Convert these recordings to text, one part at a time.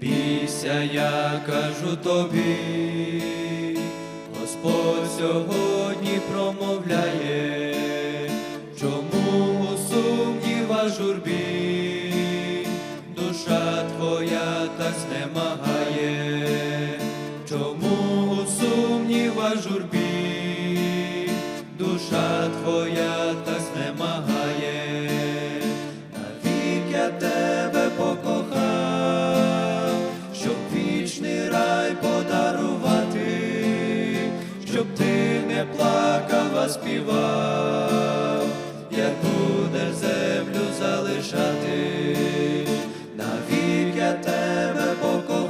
бійся, я кажу тобі, Господь сьогодні промовляє, чому у сумніва журбі, душа твоя так знемагає, чому у сумніва журбі, не плакав, а співав, як будеш землю залишати, навік я тебе покохав,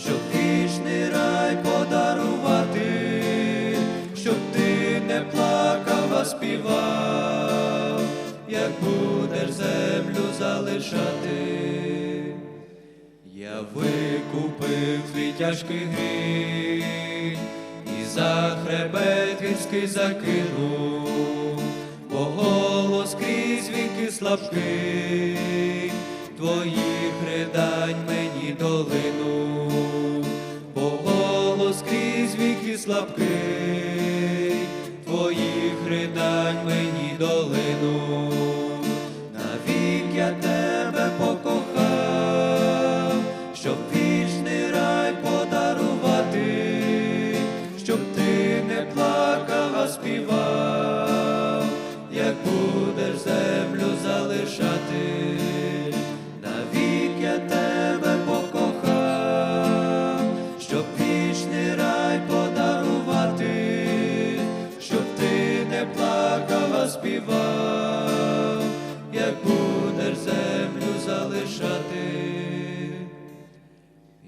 щоб вічний рай подарувати, щоб ти не плакав, а співав, як будеш землю залишати. Я викупив твій тяжкий гріх хребет закинув, бо голос крізь віки слабкий, твоїх ридань мені долину, бо голос крізь віки слабкий, твоїх ридань мені долинув, плакав, співав, як будеш землю залишати.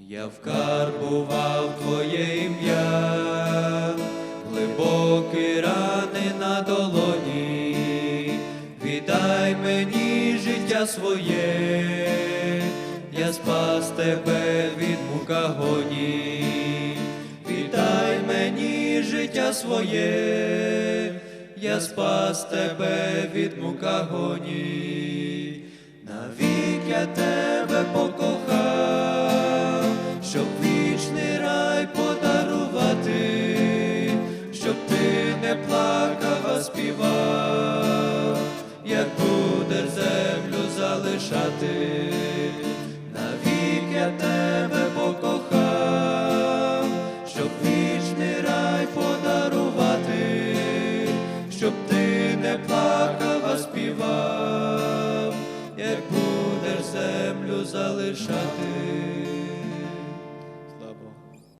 Я вкарбував твоє ім'я, глибокі рани на долоні, віддай мені життя своє, я спас тебе від мукагоні, віддай мені життя своє, я спас тебе від мукагоні, навік я тебе покохав, щоб ти не плакав, а співав, як будеш землю залишати.